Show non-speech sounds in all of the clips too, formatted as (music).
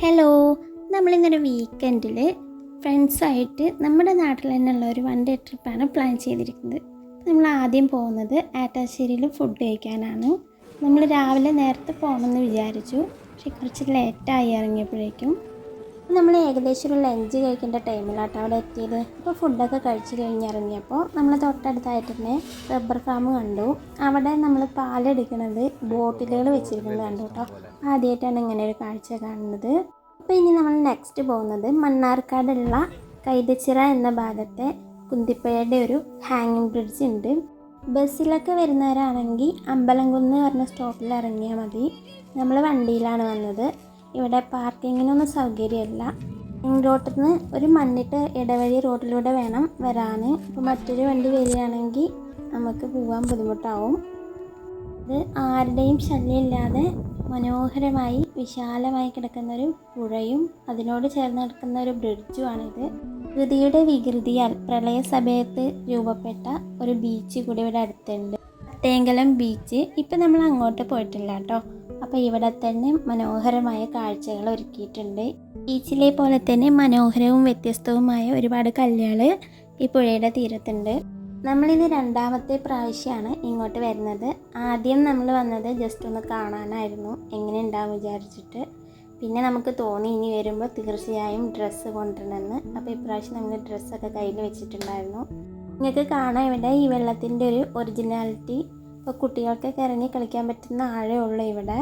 Hello നമ്മളിങ്ങനെ വീക്കെൻഡിൽ ഫ്രണ്ട്സായിട്ട് നമ്മുടെ നാട്ടിൽ തന്നെയുള്ള ഒരു വൺ ഡേ ട്രിപ്പാണ് പ്ലാൻ ചെയ്തിരിക്കുന്നത്. നമ്മൾ ആദ്യം പോകുന്നത് ആറ്റാശ്ശേരിയിൽ ഫുഡ് കഴിക്കാനാണ്. നമ്മൾ രാവിലെ നേരത്തെ പോകണമെന്ന് വിചാരിച്ചു. പക്ഷെ കുറച്ച് ലേറ്റായി ഇറങ്ങിയപ്പോഴേക്കും നമ്മൾ ഏകദേശം ഒരു ലഞ്ച് കഴിക്കേണ്ട ടൈമിലാട്ടോ അവിടെ എത്തിയത്. അപ്പോൾ ഫുഡൊക്കെ കഴിച്ച് കഴിഞ്ഞിറങ്ങിയപ്പോൾ നമ്മൾ തൊട്ടടുത്തായിട്ട് തന്നെ റബ്ബർ ഫാം കണ്ടു. അവിടെ നമ്മൾ പാലെടുക്കുന്നത് ബോട്ടിലുകൾ വെച്ചിരിക്കുന്നത് കണ്ടു കേട്ടോ. ആദ്യമായിട്ടാണ് ഇങ്ങനെ ഒരു കാഴ്ച കാണുന്നത്. അപ്പോൾ ഇനി നമ്മൾ നെക്സ്റ്റ് പോകുന്നത് മണ്ണാർക്കാടുള്ള കൈതച്ചിറ എന്ന ഭാഗത്തെ കുന്തിപ്പുഴയുടെ ഒരു ഹാങ്ങിങ് ബ്രിഡ്ജ് ഉണ്ട്. ബസ്സിലൊക്കെ വരുന്നവരാണെങ്കിൽ അമ്പലംകുന്ന് പറഞ്ഞ സ്റ്റോപ്പിൽ ഇറങ്ങിയാൽ മതി. നമ്മൾ വണ്ടിയിലാണ് വന്നത്. ഇവിടെ പാർക്കിങ്ങിനൊന്നും സൗകര്യമില്ല. റോട്ടിൽ നിന്ന് ഒരു മണ്ണിട്ട് ഇടവഴി റോഡിലൂടെ വേണം വരാൻ ഇപ്പോൾ മറ്റൊരു വണ്ടി വരികയാണെങ്കിൽ നമുക്ക് പോകാൻ ബുദ്ധിമുട്ടാവും. ഇത് ആരുടെയും ശല്യമില്ലാതെ മനോഹരമായി വിശാലമായി കിടക്കുന്നൊരു പുഴയും അതിനോട് ചേർന്ന് കിടക്കുന്ന ഒരു ബ്രിഡ്ജുമാണിത്. കൃതിയുടെ വികൃതിയാൽ പ്രളയ സമയത്ത് രൂപപ്പെട്ട ഒരു ബീച്ച് കൂടി ഇവിടെ അടുത്തുണ്ട്. തേങ്കലം ബീച്ച് ഇപ്പം നമ്മൾ അങ്ങോട്ട് പോയിട്ടില്ല കേട്ടോ. അപ്പോൾ ഇവിടെ തന്നെ മനോഹരമായ കാഴ്ചകൾ ഒരുക്കിയിട്ടുണ്ട്. ബീച്ചിലെ പോലെ തന്നെ മനോഹരവും വ്യത്യസ്തവുമായ ഒരുപാട് കല്ലുകൾ ഈ പുഴയുടെ തീരത്തുണ്ട്. നമ്മളിന്ന് രണ്ടാമത്തെ പ്രാവശ്യമാണ് ഇങ്ങോട്ട് വരുന്നത്. ആദ്യം നമ്മൾ വന്നത് ജസ്റ്റ് ഒന്ന് കാണാനായിരുന്നു. എങ്ങനെ ഉണ്ടാവും വിചാരിച്ചിട്ട്. പിന്നെ നമുക്ക് തോന്നി ഇനി വരുമ്പോൾ തീർച്ചയായും ഡ്രസ്സ് കൊണ്ടുവരണമെന്ന്. അപ്പോൾ ഇപ്രാവശ്യം നമ്മൾ ഡ്രസ്സൊക്കെ കയ്യിൽ വെച്ചിട്ടുണ്ടായിരുന്നു. നിങ്ങൾക്ക് കാണാം ഇവിടെ ഈ വെള്ളത്തിന്റെ ഒരു ഒറിജിനാലിറ്റി ഇപ്പോൾ കുട്ടികൾക്കൊക്കെ ഇറങ്ങി കളിക്കാൻ പറ്റുന്ന ആഴേ ഉള്ളൂ ഇവിടെ.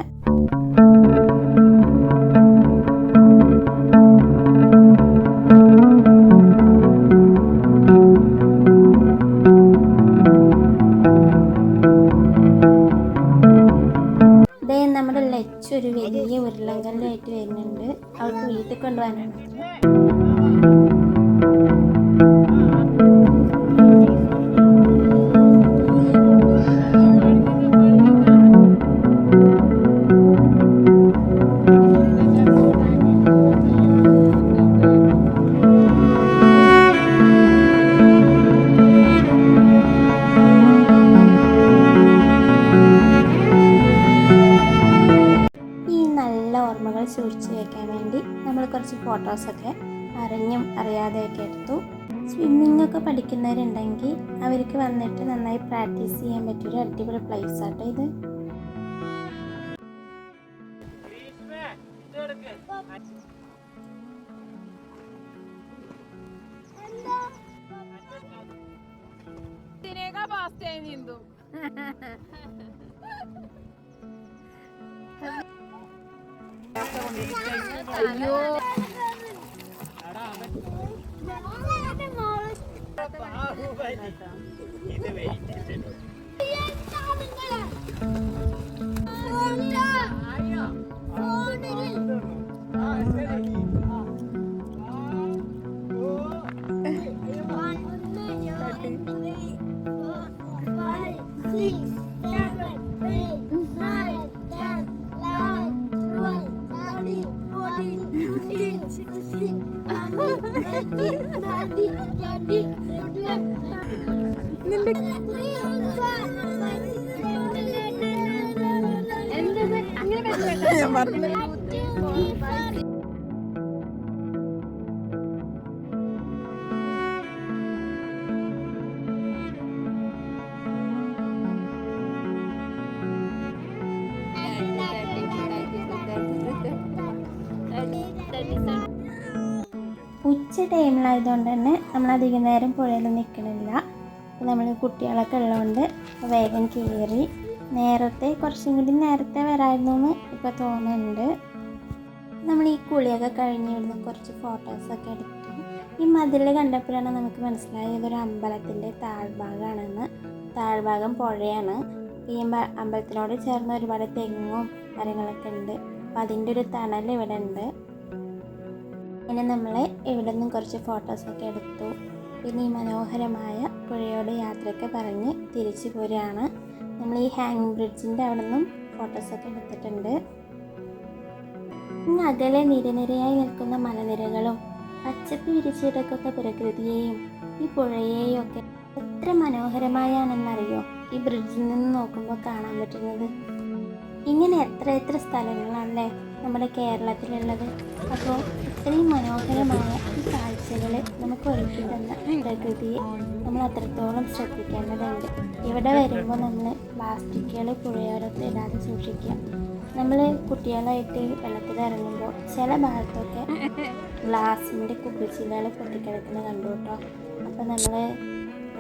ഫോട്ടോസൊക്കെ അറിഞ്ഞും അറിയാതെയൊക്കെ എടുത്തു. സ്വിമ്മിംഗ് ഒക്കെ പഠിക്കുന്നവരുണ്ടെങ്കിൽ അവർക്ക് വന്നിട്ട് നന്നായി പ്രാക്ടീസ് ചെയ്യാൻ പറ്റിയൊരു അടിപൊളി പ്ലേസ് ആട്ടോ ഇത്. (laughs) അയ്യോ. ഇത് നിന്റെ ഉച്ച ടൈമിലായതുകൊണ്ട് തന്നെ നമ്മൾ അധികം നേരം പുഴയിൽ നിൽക്കണില്ല അപ്പോൾ നമ്മൾ കുട്ടികളൊക്കെ ഉള്ളതുകൊണ്ട് വേഗം കയറി നേരത്തെ കുറച്ചും കൂടി നേരത്തെ വരായിരുന്നു എന്ന് ഇപ്പോൾ തോന്നുന്നുണ്ട്. നമ്മൾ ഈ കുളിയൊക്കെ കഴിഞ്ഞ് ഇവിടുന്ന് കുറച്ച് ഫോട്ടോസൊക്കെ എടുത്തു. ഈ മതിൽ കണ്ടപ്പോഴാണ് നമുക്ക് മനസ്സിലായത് ഇതൊരു അമ്പലത്തിന്റെ താഴ്ഭാഗമാണെന്ന്. താഴ്ഭാഗം പുഴയാണ്. ഈ അമ്പ- അമ്പലത്തിനോട് ചേർന്ന് ഒരുപാട് തെങ്ങും മരങ്ങളൊക്കെ ഉണ്ട്. അപ്പം അതിന്റെ ഒരു തണൽ ഇവിടെ ഉണ്ട്. പിന്നെ നമ്മൾ ഇവിടെ നിന്നും കുറച്ച് ഫോട്ടോസൊക്കെ എടുത്തു. പിന്നെ ഈ മനോഹരമായ പുഴയോട് യാത്രയൊക്കെ പറഞ്ഞ് തിരിച്ചു പോരുകയാണ്. നമ്മൾ ഈ ഹാങ്ങിങ് ബ്രിഡ്ജിന്റെ അവിടെ നിന്നും ഫോട്ടോസൊക്കെ എടുത്തിട്ടുണ്ട്. ഇന്ന് അകലെ നിരനിരയായി നിൽക്കുന്ന മലനിരകളും പച്ചപ്പ് വിരിച്ചിടക്കുന്ന പ്രകൃതിയെയും ഈ പുഴയെയും ഒക്കെ എത്ര മനോഹരമായാണെന്നറിയോ? ഈ ബ്രിഡ്ജിൽ നിന്ന് നോക്കുമ്പോൾ കാണാൻ പറ്റുന്നത്. ഇങ്ങനെ എത്ര എത്ര സ്ഥലങ്ങളാണല്ലേ നമ്മുടെ കേരളത്തിലുള്ളത്? അപ്പോൾ ഇത്രയും മനോഹരമായ ഈ നമുക്ക് ഒരുക്കി തന്ന പ്രകൃതിയെ നമ്മൾ അത്രത്തോളം ശ്രദ്ധിക്കേണ്ടതുണ്ട്. ഇവിടെ വരുമ്പോൾ നമ്മൾ പ്ലാസ്റ്റിക്കുകൾ പുഴയോരത്ത് ഇടാതെ സൂക്ഷിക്കുക. നമ്മൾ കുട്ടികളായിട്ട് വെള്ളത്തിൽ ഇറങ്ങുമ്പോൾ ചില ഭാഗത്തൊക്കെ ഗ്ലാസിന്റെ കുപ്പിച്ചില്ലകൾ പൊട്ടിക്കിടക്കുന്നത് കണ്ടു കേട്ടോ. അപ്പോൾ നമ്മൾ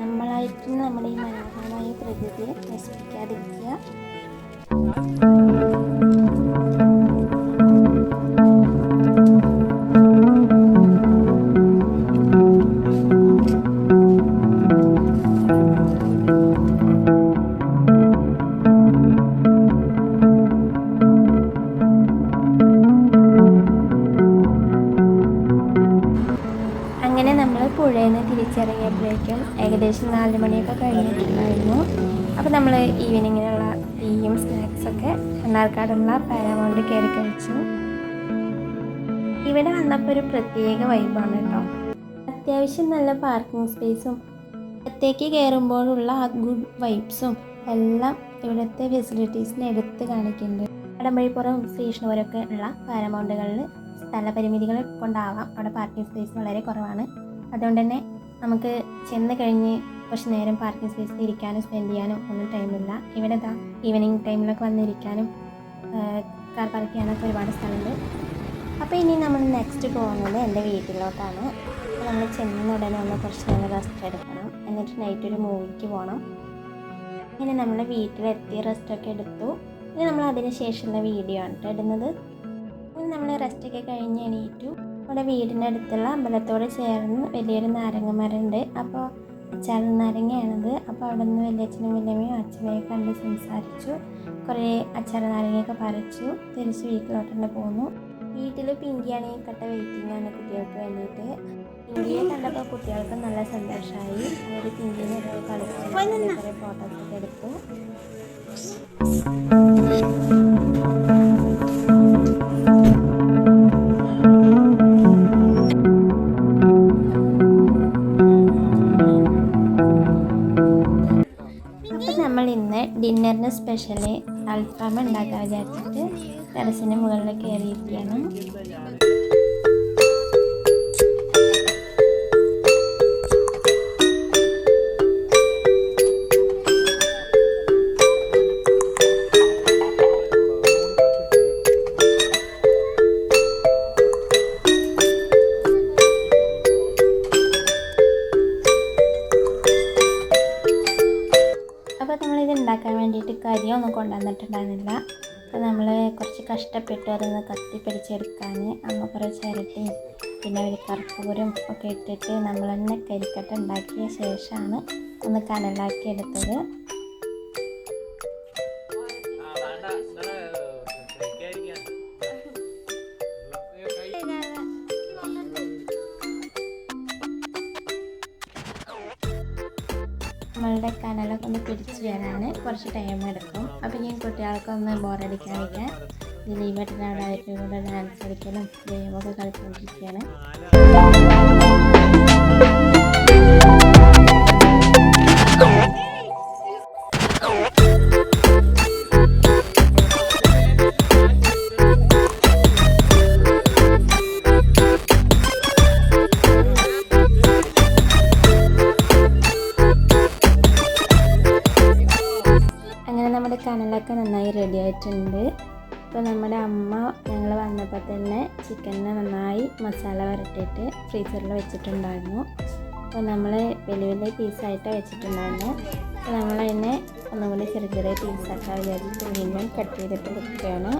നമ്മളായിട്ട് നമ്മുടെ ഈ മനോഹരമായ പ്രകൃതിയെ നശിപ്പിക്കാതിരിക്കുക. പുഴയിൽ നിന്ന് തിരിച്ചിറങ്ങിയപ്പോഴേക്കും ഏകദേശം നാല് മണിയൊക്കെ കഴിഞ്ഞിട്ടുണ്ടായിരുന്നു. അപ്പോൾ നമ്മൾ ഈവനിങ്ങിനുള്ള ടീയും സ്നാക്സൊക്കെ മണ്ണാർക്കാടുള്ള പാരമൗണ്ട് കയറി കഴിച്ചു. ഇവിടെ വന്നപ്പോൾ ഒരു പ്രത്യേക വൈബാണ് കേട്ടോ. അത്യാവശ്യം നല്ല പാർക്കിംഗ് സ്പേസും അകത്തേക്ക് കയറുമ്പോഴുള്ള ആ ഗുഡ് വൈബ്സും എല്ലാം ഇവിടുത്തെ ഫെസിലിറ്റീസിനെ എടുത്ത് കാണിക്കുന്നുണ്ട്. കടമ്പഴിപ്പുറം സ്റ്റേഷനുവരൊക്കെ ഉള്ള പാരമൗണ്ടുകളിൽ സ്ഥലപരിമിതികൾ കൊണ്ടാവാം. അവിടെ പാർക്കിംഗ് സ്പേസ് വളരെ കുറവാണ്. അതുകൊണ്ട് തന്നെ നമുക്ക് ചെന്ന് കഴിഞ്ഞ് കുറച്ച് നേരം പാർക്കിംഗ് സ്പേസിൽ ഇരിക്കാനും സ്പെൻഡ് ചെയ്യാനും ഒന്നും ടൈമില്ല ഇവിടെ ഇതാ ഈവനിങ് ടൈമിലൊക്കെ വന്നിരിക്കാനും കാർ പാർക്ക് ചെയ്യാനൊക്കെ ഒരുപാട് സ്ഥലമുണ്ട്. അപ്പോൾ ഇനി നമ്മൾ നെക്സ്റ്റ് പോകുന്നത് എന്റെ വീട്ടിലോട്ടാണ്. അപ്പോൾ നമ്മൾ ചെന്ന ഉടനെ ഒന്ന് കുറച്ച് നേരം റെസ്റ്റ് എടുക്കണം. എന്നിട്ട് നൈറ്റ് ഒരു മൂവിക്ക് പോകണം ഇങ്ങനെ നമ്മൾ വീട്ടിലെത്തി റെസ്റ്റൊക്കെ എടുത്തു. ഇനി നമ്മൾ അതിന് ശേഷമുള്ള വീഡിയോ ആണ് ഇടുന്നത്. നമ്മൾ റെസ്റ്റൊക്കെ കഴിഞ്ഞ് എണീറ്റു. നമ്മുടെ വീടിന്റെ അടുത്തുള്ള അമ്പലത്തോട് ചേർന്ന് വലിയൊരു നാരങ്ങ മരമുണ്ട്. അപ്പോൾ അച്ചാർ നാരങ്ങയാണത്. അപ്പോൾ അവിടെ നിന്ന് വലിയച്ഛനും വലിയമ്മയും അച്ഛനെയും കണ്ട് സംസാരിച്ചു. കുറേ അച്ചാർ നാരങ്ങയൊക്കെ പറിച്ചു. തിരിച്ച് വീട്ടിലോട്ട് തന്നെ പോന്നു. വീട്ടിൽ പിങ്കിയാണെങ്കിൽ കട്ട വെയിറ്റിംഗ് ആണ് കുട്ടികൾക്ക് വേണ്ടിയിട്ട്. പിങ്കിയെ കണ്ടപ്പോൾ കുട്ടികൾക്ക് നല്ല സന്തോഷമായി. അവർ പിങ്കിനെ കളിച്ചു ഫോട്ടോസൊക്കെ എടുത്തു. സ്പെഷ്യൽ അൽഫാം ഉണ്ടാക്കാൻ വിചാരിച്ചിട്ട് ടെറസിന് മുകളിൽ കയറിയിരിക്കുകയാണ്. കരിയൊന്നും കൊണ്ടുവന്നിട്ടുണ്ടായിരുന്നില്ല അപ്പോൾ നമ്മൾ കുറച്ച് കഷ്ടപ്പെട്ടു അതൊന്ന് കത്തിപ്പിടിച്ചെടുക്കാൻ അമ്മ കുറേ ചിരട്ടിയും പിന്നെ ഒരു കർപ്പൂരം ഒക്കെ ഇട്ടിട്ട് നമ്മൾ തന്നെ കരിക്കട്ട ഉണ്ടാക്കിയ ശേഷമാണ് ഒന്ന് കനലാക്കി എടുത്തത്. നമ്മളുടെ കനലൊക്കെ ഒന്ന് പിടിച്ച് വരാൻ കുറച്ച് ടൈം എടുക്കും. അപ്പോൾ ഞാൻ കുട്ടികൾക്കൊന്ന് ബോറടിക്കാതിരിക്കാൻ ദിലീപേട്ടൻ അവിടെ അവരുടെ കൂടെ ഡാൻസ് കളിക്കലും ഗെയിമൊക്കെ കളിച്ചുകൊണ്ടിരിക്കുകയാണ് അങ്ങനെ റെഡി ആയിട്ടുണ്ട് ഇപ്പോൾ നമ്മുടെ അമ്മ ഞങ്ങൾ വന്നപ്പോൾ തന്നെ ചിക്കനെ നന്നായി മസാല വരട്ടിയിട്ട് ഫ്രീസറിൽ വെച്ചിട്ടുണ്ടായിരുന്നു. അപ്പോൾ നമ്മൾ വലിയ വലിയ പീസായിട്ടാണ് വെച്ചിട്ടുണ്ടായിരുന്നു. അപ്പോൾ നമ്മൾ അതിനെ ഒന്നുകൂടി ചെറിയ ചെറിയ പീസാക്കാൻ വിചാരിച്ചിട്ട് വീണ്ടും കട്ട് ചെയ്തിട്ട് വെക്കുകയാണ്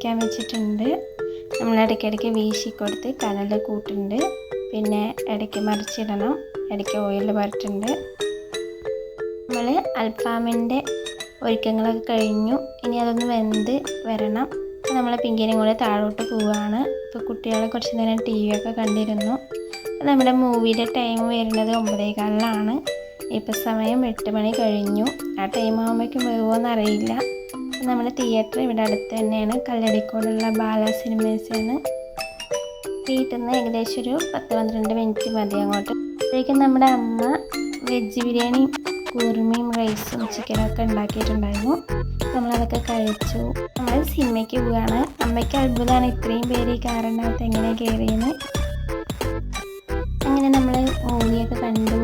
വേവിക്കാൻ വെച്ചിട്ടുണ്ട്. നമ്മൾ ഇടയ്ക്കിടയ്ക്ക് വീശി കൊടുത്ത് കനൽ കൂട്ടുണ്ട്. പിന്നെ ഇടയ്ക്ക് മറിച്ചിടണം. ഇടയ്ക്ക് ഓയിൽ വരട്ടുണ്ട്. നമ്മൾ അൽഫാമിന്റെ ഒരുക്കങ്ങളൊക്കെ കഴിഞ്ഞു. ഇനി അതൊന്ന് വെന്ത് വരണം. നമ്മൾ പിങ്കിനും കൂടെ താഴോട്ട് പോവുകയാണ് ഇപ്പോൾ കുട്ടികളെ കുറച്ച് നേരം ടി വി ഒക്കെ കണ്ടിരുന്നു. നമ്മുടെ മൂവിയുടെ ടൈം വരുന്നത് ഒമ്പതേകാലിലാണ് ഇപ്പം സമയം എട്ട് മണി കഴിഞ്ഞു. ആ ടൈം ആകുമ്പോഴേക്കും വരുമോ അറിയില്ല നമ്മുടെ തിയേറ്റർ ഇവിടെ അടുത്ത് തന്നെയാണ്. കല്ലടിക്കോടുള്ള ബാല സിനിമേഴ്സാണ് വീട്ടിൽ നിന്ന് ഏകദേശം ഒരു പത്ത് പന്ത്രണ്ട് മിനിറ്റ് മതി അങ്ങോട്ട്. അപ്പോഴേക്കും നമ്മുടെ അമ്മ വെജ് ബിരിയാണി കുറുമയും റൈസും ചിക്കനും ഒക്കെ ഉണ്ടാക്കിയിട്ടുണ്ടായിരുന്നു. നമ്മളതൊക്കെ കഴിച്ചു. നമ്മൾ സിനിമയ്ക്ക് പോവുകയാണ്. അമ്മയ്ക്ക് അത്ഭുതമാണ് ഇത്രയും പേര് ഈ കാറിനകത്ത് എങ്ങനെ കയറിയെന്ന്. അങ്ങനെ നമ്മൾ മൂവിയൊക്കെ കണ്ടു.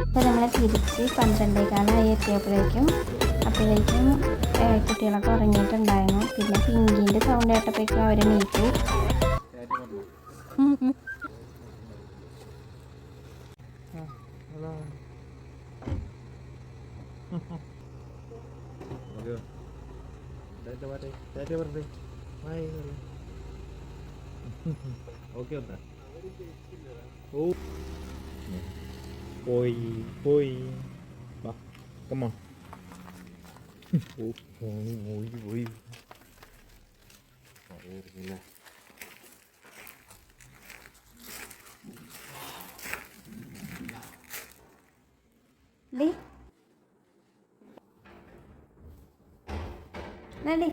അപ്പോൾ നമ്മൾ തിരിച്ച് പന്ത്രണ്ടേകാലായി എത്തിയപ്പോഴേക്കും. അപ്പോഴേക്കും കുട്ടികളൊക്കെ ഉറങ്ങിയിട്ടുണ്ടായിരുന്നു. പിന്നെ പിങ്കിന്റെ സൗണ്ട് കേട്ടപ്പോഴേക്കും അവർ നീറ്റ് പോയി പോയി. വാ കമ്മ ഓ പോയി പോയി അറിയില്ല ഡി നടി